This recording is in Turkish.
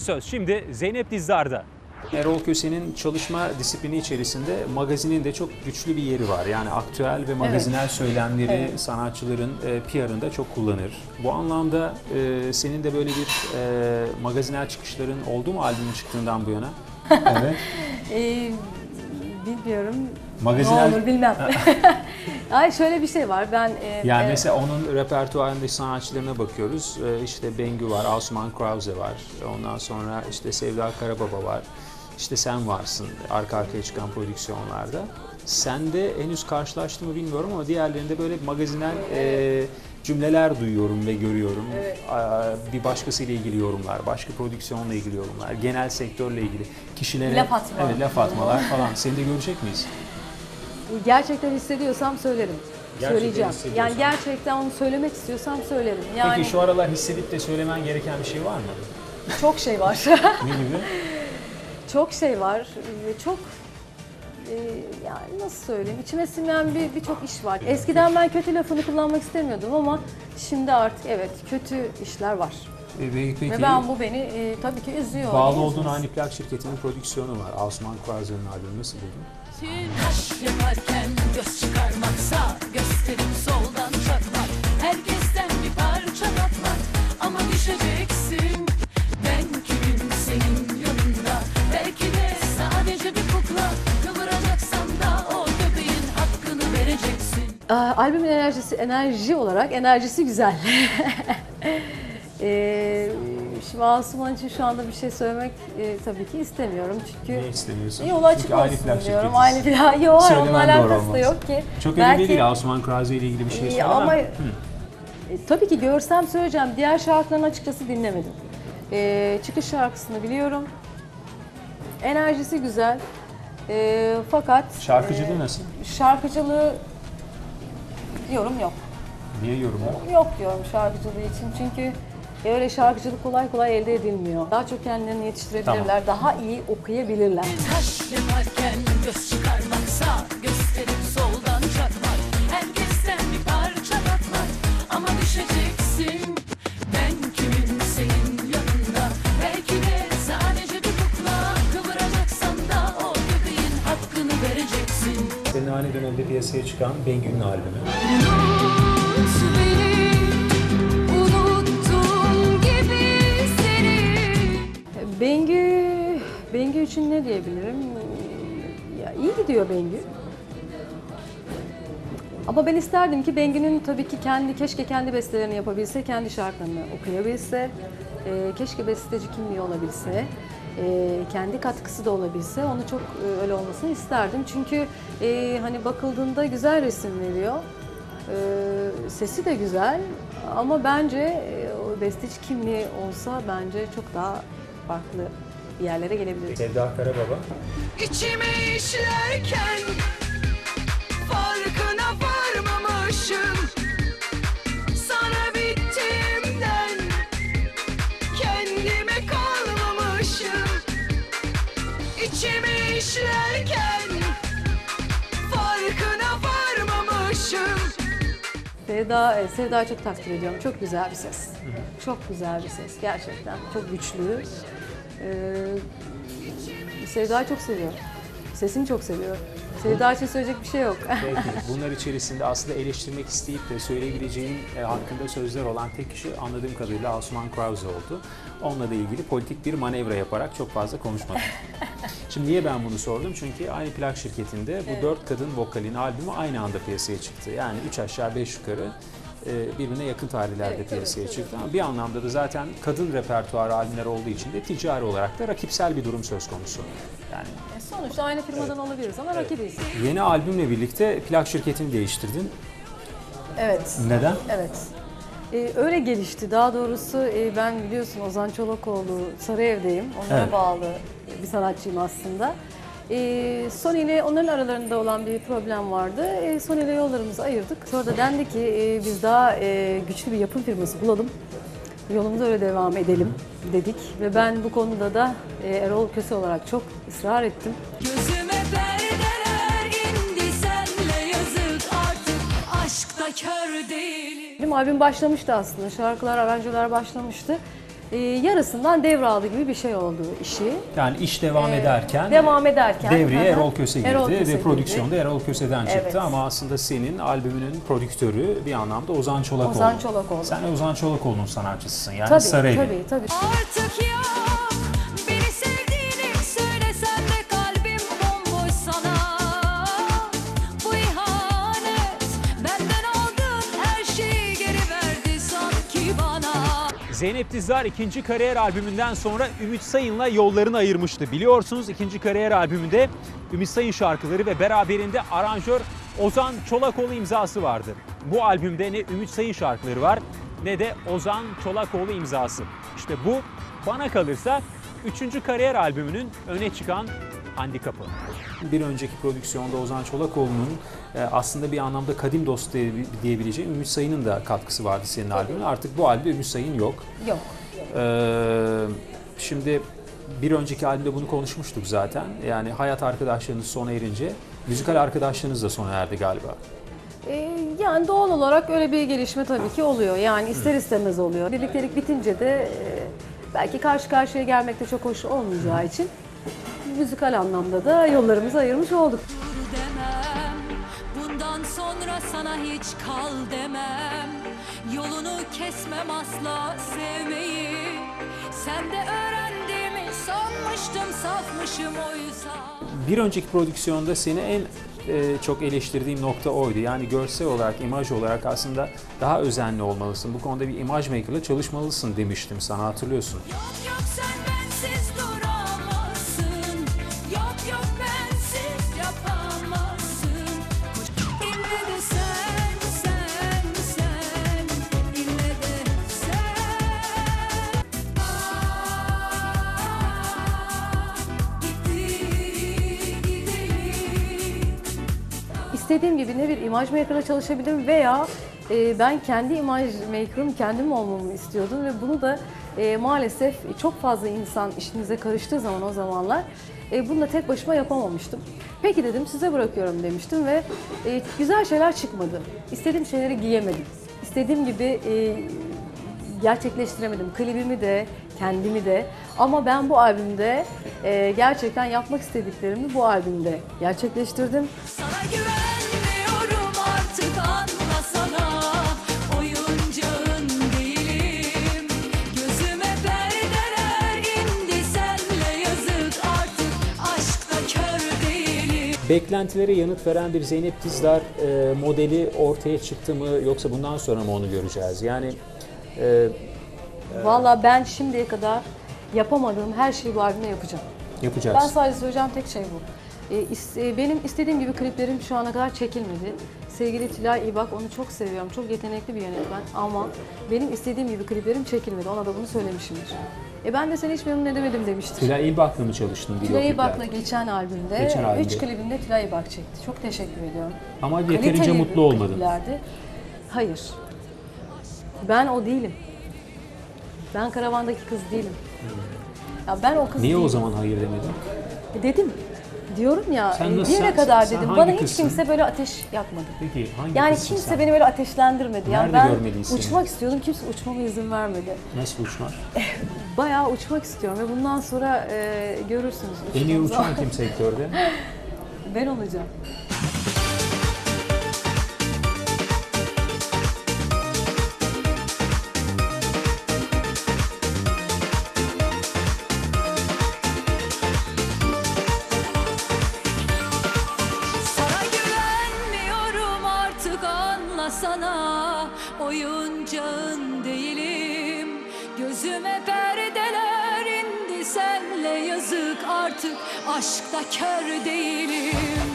Söz şimdi Zeynep Dizdar'da. Erol Köse'nin çalışma disiplini içerisinde magazinin de çok güçlü bir yeri var. Yani aktüel ve magazinel söylemleri Evet. sanatçıların e, PR'ında çok kullanır. Bu anlamda e, senin de böyle bir e, magazinel çıkışların oldu mu albümün çıktığından bu yana? evet. Ee, bilmiyorum. Magazinel- Ne olur bilmem. Ay şöyle bir şey var. Ben e, Yani e, mesela onun repertuarındaki sanatçılarına bakıyoruz. Ee, İşte Bengü var, Asuman Krause var. Ondan sonra işte Sevda Karababa var. İşte sen varsın arka arkaya çıkan prodüksiyonlarda. Sende henüz karşılaştı mı bilmiyorum ama diğerlerinde böyle magazinel e, cümleler duyuyorum ve görüyorum. Aa, Bir başkasıyla ilgili yorumlar, başka prodüksiyonla ilgili yorumlar, genel sektörle ilgili kişilere Laf atma. Evet, laf atmalar falan. Seni de görecek miyiz? gerçekten hissediyorsam söylerim. Gerçekten Söyleyeceğim. Yani gerçekten onu söylemek istiyorsam söylerim. Yani Peki şu aralar hissedip de söylemen gereken bir şey var mı? çok şey var. Ne gibi? çok şey var. Ve Çok e, yani nasıl söyleyeyim? İçime sinmeyen bir birçok iş var. Eskiden ben kötü lafını kullanmak istemiyordum ama şimdi artık evet kötü işler var. E, ve Peki, Ve ben bu beni e, tabii ki üzüyor. bağlı olduğun aynı plak şirketinin prodüksiyonu var. Osman Krause'nin albümü nasıl buldun? Taş yaparken göz çıkarmaksa Aa, albümün enerjisi enerji olarak enerjisi güzel. Ee, şimdi Asuman için şu anda bir şey söylemek e, tabii ki istemiyorum çünkü Ne istemiyorsun? yolu açık Çünkü aynı olsun plak diyorum. şirketiyiz. Aynı plak. Yok hayır, Söylemen onunla doğru alakası da olmaz. yok ki. Çok Belki- önemli değil Osman Krause ile ilgili bir şey İyi, söylemem. ama e, tabii ki görsem söyleyeceğim. Diğer şarkılarını açıkçası dinlemedim. Ee, çıkış şarkısını biliyorum. Enerjisi güzel. Ee, fakat Şarkıcılığı e, nasıl? şarkıcılığı yorum yok. Niye yorum yok? Yok diyorum şarkıcılığı için çünkü öyle şarkıcılık kolay kolay elde edilmiyor. Daha çok kendilerini yetiştirebilirler, daha iyi okuyabilirler. Taş yaparken göz çıkarmaksa çıkan Bengü'nün albümü. Unut beni, unuttum gibi seni Bengü, Bengü için ne diyebilirim? Ya iyi gidiyor Bengü. Ama ben isterdim ki Bengü'nün tabii ki kendi keşke kendi bestelerini yapabilse, kendi şarkılarını okuyabilse, e, keşke besteci kimliği olabilse, e, kendi katkısı da olabilse. Onu çok e, öyle olmasını isterdim. Çünkü e, hani bakıldığında güzel resim veriyor. E, sesi de güzel ama bence e, o besteci kimliği olsa bence çok daha farklı yerlere gelebilir. Sevda Karababa. İçime işlerken işlerken farkına varmamışım Sevda, e, Sevda'yı çok takdir ediyorum. Çok güzel bir ses. Çok güzel bir ses. Gerçekten çok güçlü. Ee, Sevda'yı çok seviyorum. Sesini çok seviyorum. Sevda için söyleyecek bir şey yok. Peki bunlar içerisinde aslında eleştirmek isteyip de söyleyebileceğin e, hakkında sözler olan tek kişi anladığım kadarıyla Osman Krause oldu. Onunla da ilgili politik bir manevra yaparak çok fazla konuşmadım. Şimdi niye ben bunu sordum? Çünkü aynı plak şirketinde bu dört kadın vokalin albümü aynı anda piyasaya çıktı. Yani üç aşağı beş yukarı e, birbirine yakın tarihlerde Evet, piyasaya tabii, çıktı. Ama bir anlamda da zaten kadın repertuarı albümler olduğu için de ticari olarak da rakipsel bir durum söz konusu. Yani Sonuçta aynı firmadan olabiliriz ama rakibiz. yeni albümle birlikte plak şirketini değiştirdin. Evet. Neden? Evet. Ee, öyle gelişti. Daha doğrusu e, ben biliyorsun Ozan Çolakoğlu Sarıyev'deyim. Onlara Evet. bağlı bir sanatçıyım aslında. Ee, Sony ile onların aralarında olan bir problem vardı. Ee, Sony ile yollarımızı ayırdık. Sonra da dendi ki e, biz daha e, güçlü bir yapım firması bulalım. Yolumuza öyle devam edelim dedik. Ve ben bu konuda da e, Erol Köse olarak çok ısrar ettim. Gözüme perdeler indi senle yazık artık Aşkta kör değilim Benim albüm başlamıştı aslında. Şarkılar, aranjörler başlamıştı. E, yarısından devraldı gibi bir şey oldu işi. Yani iş devam Ee, ederken devam ederken devreye Hı hı. Erol Köse girdi Erol Köse ve girdi. prodüksiyonda Erol Köse'den çıktı Evet. ama aslında senin albümünün prodüktörü bir anlamda Ozan Çolakoğlu. Ozan Çolakoğlu. Sen Ozan Çolakoğlu'nun sanatçısısın yani Tabii, Saraylı. tabii, tabii. Artık yok Zeynep Dizdar ikinci kariyer albümünden sonra Ümit Sayın'la yollarını ayırmıştı. Biliyorsunuz ikinci kariyer albümünde Ümit Sayın şarkıları ve beraberinde aranjör Ozan Çolakoğlu imzası vardı. Bu albümde ne Ümit Sayın şarkıları var ne de Ozan Çolakoğlu imzası. İşte bu bana kalırsa üçüncü kariyer albümünün öne çıkan handikapı. Bir önceki prodüksiyonda Ozan Çolakoğlu'nun e, aslında bir anlamda kadim dost diye- diyebileceğim Ümit Sayın'ın da katkısı vardı senin albümüne. Artık bu albümde Ümit Sayın yok. Yok. Ee, şimdi bir önceki albümde bunu konuşmuştuk zaten. Yani hayat arkadaşlarınız sona erince müzikal arkadaşlarınız da sona erdi galiba. Ee, yani doğal olarak öyle bir gelişme tabii ki oluyor. Yani ister istemez oluyor. Birliktelik bitince de e, belki karşı karşıya gelmekte çok hoş olmayacağı için müzikal anlamda da yollarımızı ayırmış olduk. dur demem Bundan sonra sana hiç kal demem Yolunu kesmem asla sevmeyi Sen de öğrendiğimi sanmıştım safmışım oysa Bir önceki prodüksiyonda seni en e, çok eleştirdiğim nokta oydu. Yani görsel olarak, imaj olarak aslında daha özenli olmalısın. Bu konuda bir imaj maker'la çalışmalısın demiştim sana hatırlıyorsun. Yok yok sen İstediğim gibi ne bir imaj maker'la çalışabilirim veya e, ben kendi imaj maker'ım kendim olmamı istiyordum ve bunu da e, maalesef çok fazla insan işinize karıştığı zaman o zamanlar e, bunu da tek başıma yapamamıştım. Peki dedim size bırakıyorum demiştim ve e, güzel şeyler çıkmadı. İstediğim şeyleri giyemedim. İstediğim gibi e, gerçekleştiremedim. Klibimi de, kendimi de. Ama ben bu albümde e, gerçekten yapmak istediklerimi bu albümde gerçekleştirdim. Sana güvenmiyorum Beklentilere yanıt veren bir Zeynep Dizdar e, modeli ortaya çıktı mı yoksa bundan sonra mı onu göreceğiz? Yani e, Valla ben şimdiye kadar yapamadığım her şeyi bu albümde yapacağım. yapacağız. Ben sadece söyleyeceğim tek şey bu. E, is- e, benim istediğim gibi kliplerim şu ana kadar çekilmedi. Sevgili Tülay İbak onu çok seviyorum. Çok yetenekli bir yönetmen ama benim istediğim gibi kliplerim çekilmedi. Ona da bunu söylemişimdir. E ben de seni hiç memnun edemedim demiştir. Tülay İlbak'la mı çalıştın Tülay? İbak'la geçen albümde, Geçen albümde. 3 klibimde Tülay İbak çekti. Çok teşekkür ediyorum. Ama yeterince Kaliteli mutlu olmadın. kliplerdi. Hayır. Ben o değilim. Ben karavandaki kız değilim. Ya ben o kız Niye değilim. o zaman hayır demedin? E Dedim. Diyorum ya, Sen e, nasıl- bir yere sen- kadar sen dedim. hangi Bana hiç kızsın? kimse böyle ateş yakmadı. Peki hangi Yani kızsın kimse sen? beni böyle ateşlendirmedi. Yani Nerede ben görmeliyiz seni? uçmak istiyordum, kimse uçmama izin vermedi. Nasıl uçmak? Bayağı uçmak istiyorum ve bundan sonra e, görürsünüz. En iyi uçan kim sektörde? Ben olacağım. Oyuncağın değilim. Gözüme perdeler indi senle yazık artık Aşkta kör değilim